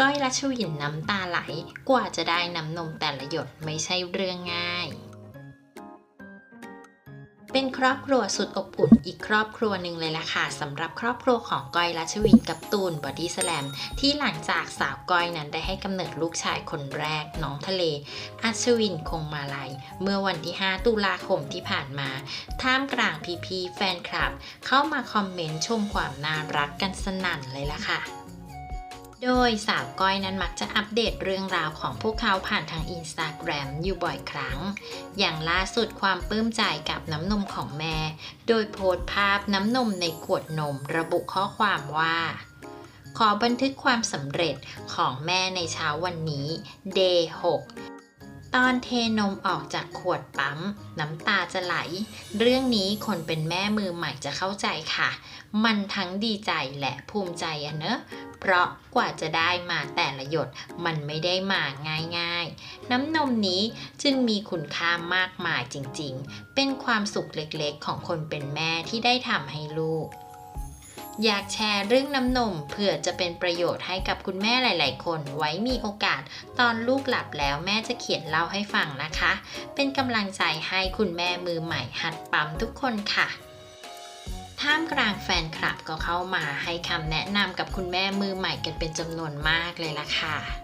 ก้อยรัชวินน้ำตาไหล กว่าจะได้น้ำนมแต่ละหยดไม่ใช่เรื่องง่าย เป็นครอบครัวสุดอบอุ่นอีกครอบครัวหนึ่งเลยล่ะค่ะสำหรับครอบครัวของก้อยรัชวินกับตูนบอดี้สแลมที่หลังจากสาวก้อยนั้นได้ให้กำเนิดลูกชายคนแรกน้องทะเล อัชวินคงมาลัย เมื่อวันที่ 5 ตุลาคมที่ผ่านมา ท่ามกลางพีพีแฟนคลับ เข้ามาคอมเมนต์ชมความน่ารักกันสนั่นเลยล่ะค่ะ โดยสาวก้อยนั้นมักจะอัปเดตเรื่องราวของพวกเขาผ่านทางอินสตาแกรมอยู่บ่อยครั้ง อย่างล่าสุดความปลื้มใจกับน้ำนมของแม่ โดยโพสต์ภาพน้ำนมในขวดนมระบุข้อความว่า ขอบันทึกความสำเร็จของแม่ในเช้าวันนี้ Day 6 ตอนเทนมออกจากขวดปั๊ม น้ำตาจะไหล เรื่องนี้คนเป็นแม่มือใหม่จะเข้าใจค่ะ มันทั้งดีใจและภูมิใจอะเนอะ เพราะกว่าจะได้มาแต่ละหยดมันไม่ได้มาง่ายๆ น้ำนมนี้จึงมีคุณค่ามากมายจริงๆ เป็นความสุขเล็กๆของคนเป็นแม่ที่ได้ทำให้ลูก อยากแชร์เรื่องน้ำนมเผื่อจะเป็นประโยชน์ให้กับคุณแม่หลาย ๆ คน ไว้มีโอกาส ตอนลูกหลับแล้วแม่จะเขียนเล่าให้ฟังนะคะ เป็นกำลังใจให้คุณแม่มือใหม่หัดปั๊มทุกคนค่ะท่ามกลางแฟนคลับก็เข้ามาให้คำแนะนำกับคุณแม่มือใหม่กันเป็นจำนวนมากเลยล่ะค่ะ